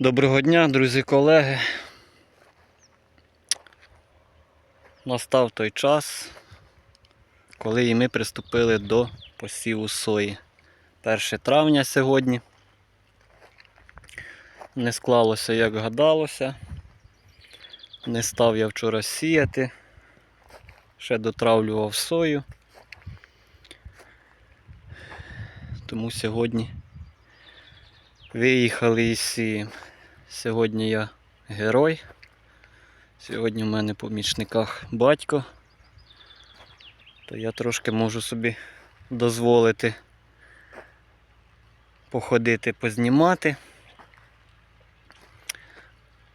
Доброго дня, друзі колеги. Настав той час, коли і ми приступили до посіву сої. 1 травня сьогодні. Не склалося, як гадалося. Не став я вчора сіяти. Ще дотравлював сою. Тому сьогодні виїхали із сієм. Сьогодні я герой. Сьогодні в мене в помічниках батько. То я трошки можу собі дозволити походити, познімати.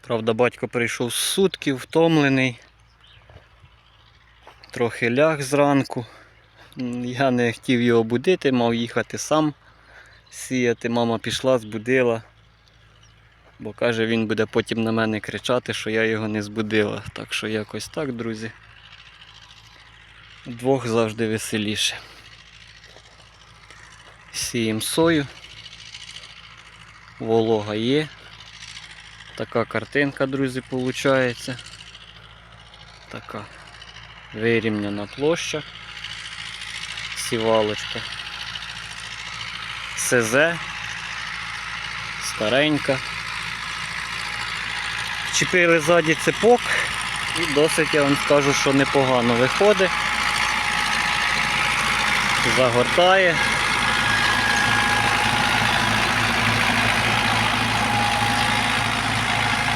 Правда, батько прийшов з сутків, втомлений. Трохи ляг зранку. Я не хотів його будити, мав їхати сам сіяти. Мама пішла, збудила. Бо каже, він буде потім на мене кричати, що я його не збудила. Так що якось так, друзі. Двох завжди веселіше. Сіємо сою. Волога є. Така картинка, друзі, виходить. Така вирівняна площа. Сівалочка. СЗ. Старенька. Чіпили ззаді цепок і досить, я вам скажу, що непогано виходить. Загортає.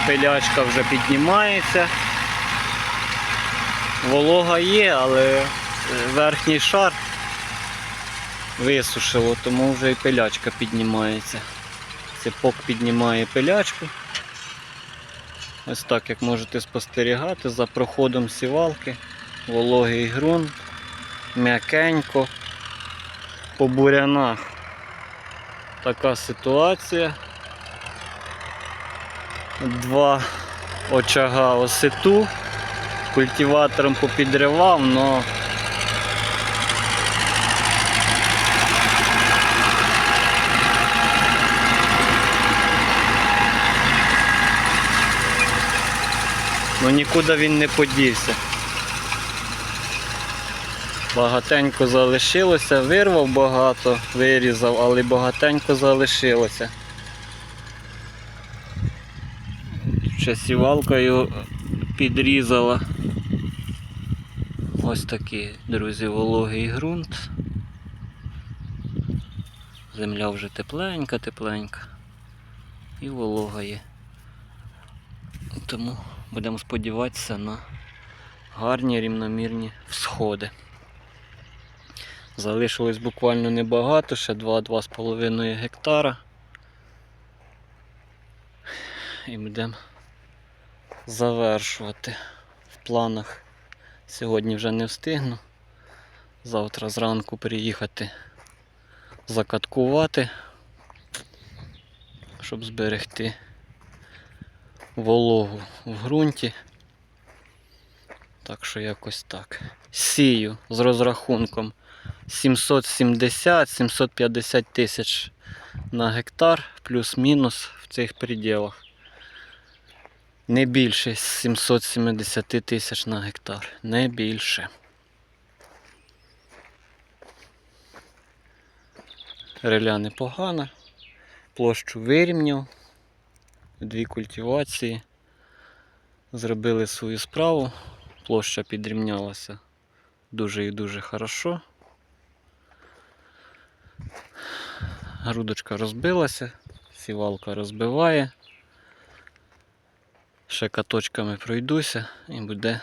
Пилячка вже піднімається. Волога є, але верхній шар висушило, тому вже і пилячка піднімається. Цепок піднімає пилячку. Ось так, як можете спостерігати, за проходом сівалки, вологий ґрунт, м'якенько, по бурянах. Така ситуація. Два очага осету. Культиватором попідривав, но Ну нікуди він не подівся. Багатенько залишилося, вирвав багато, вирізав, але багатенько залишилося. Ще сівалка підрізала. Ось такий, друзі, вологий ґрунт. Земля вже тепленька, тепленька. І волога є. Тому будемо сподіватися на гарні рівномірні всходи. Залишилось буквально небагато, ще 2-2,5 гектара. І будемо завершувати в планах. Сьогодні вже не встигну. Завтра зранку приїхати закаткувати, щоб зберегти вологу в ґрунті. Так що якось так. Сію з розрахунком 770-750 тисяч на гектар, плюс-мінус в цих пределах. Не більше 770 тисяч на гектар. Не більше. Реля непогана. Площу вирівняв. Дві культивації. Зробили свою справу. Площа підрівнялася дуже і дуже хорошо. Грудочка розбилася, сівалка розбиває. Ще каточками пройдуся і буде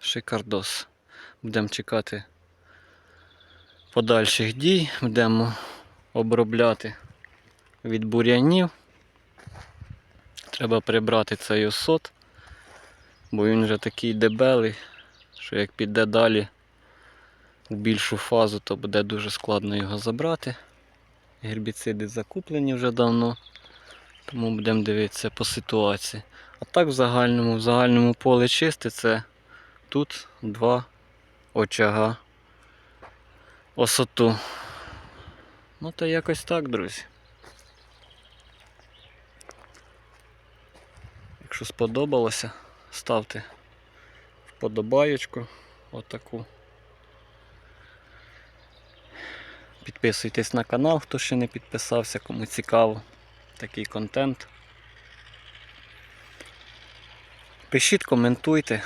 шикардос. Будемо чекати подальших дій, будемо обробляти від бур'янів. Треба прибрати цей осот, бо він вже такий дебелий, що як піде далі в більшу фазу, то буде дуже складно його забрати. Гербіциди закуплені вже давно, тому будемо дивитися по ситуації. А так в загальному, в загальному поле чисте це тут два очага осоту. Ну то якось так, друзі. Якщо сподобалося, ставте вподобаєчку отаку. Підписуйтесь на канал, хто ще не підписався, кому цікаво такий контент. Пишіть, коментуйте.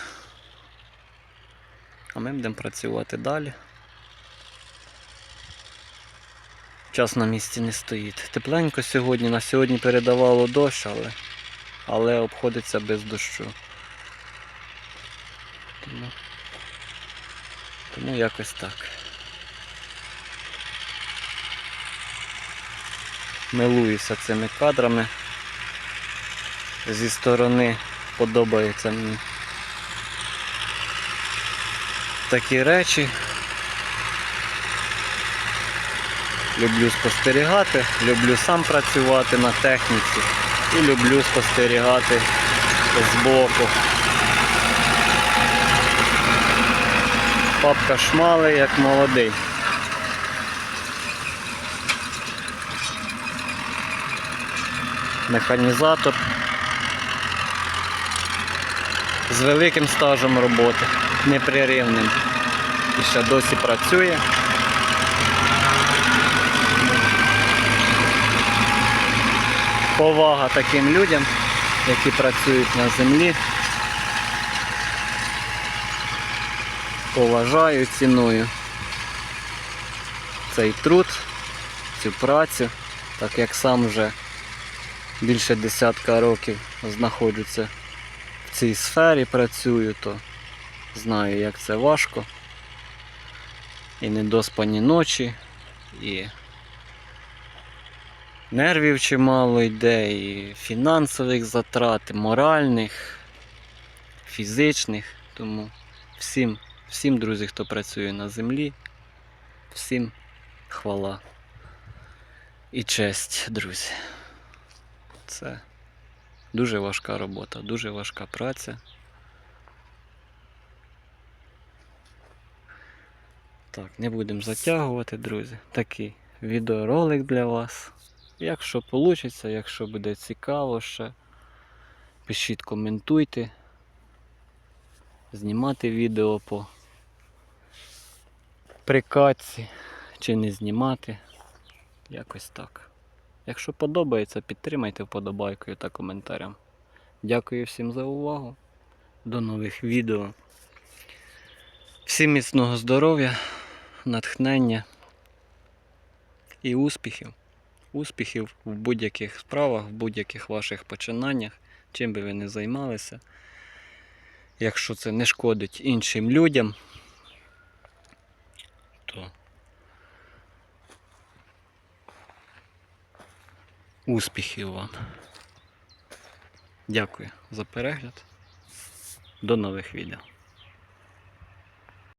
А ми будемо працювати далі. Час на місці не стоїть. Тепленько сьогодні, на сьогодні передавало дощ, але, але обходиться без дощу. Тому, тому якось так. Милуюся цими кадрами. Зі сторони подобаються мені такі речі. Люблю спостерігати, люблю сам працювати на техніці і люблю спостерігати збоку. Папка шмали як молодий. Механізатор з великим стажем роботи, непреривним. І ще досі працює. Повага таким людям, які працюють на землі. Поважаю, ціную цей труд, цю працю, так як сам вже більше десятка років знаходжуся в цій сфері, працюю, то знаю, як це важко. І недоспані ночі, і нервів чимало йде, і фінансових затрат, і моральних, фізичних. Тому всім, всім, друзі, хто працює на землі, всім хвала і честь, друзі. Це дуже важка робота, дуже важка праця. Так, не будемо затягувати, друзі. Такий відеоролик для вас. Якщо вийде, якщо буде цікаво ще, пишіть, коментуйте. Знімати відео по прикатці чи не знімати. Якось так. Якщо подобається, підтримайте вподобайкою та коментарем. Дякую всім за увагу. До нових відео. Всім міцного здоров'я, натхнення і успіхів. Успіхів в будь-яких справах, в будь-яких ваших починаннях, чим би ви не займалися. Якщо це не шкодить іншим людям, то успіхів вам. Дякую за перегляд. До нових відео.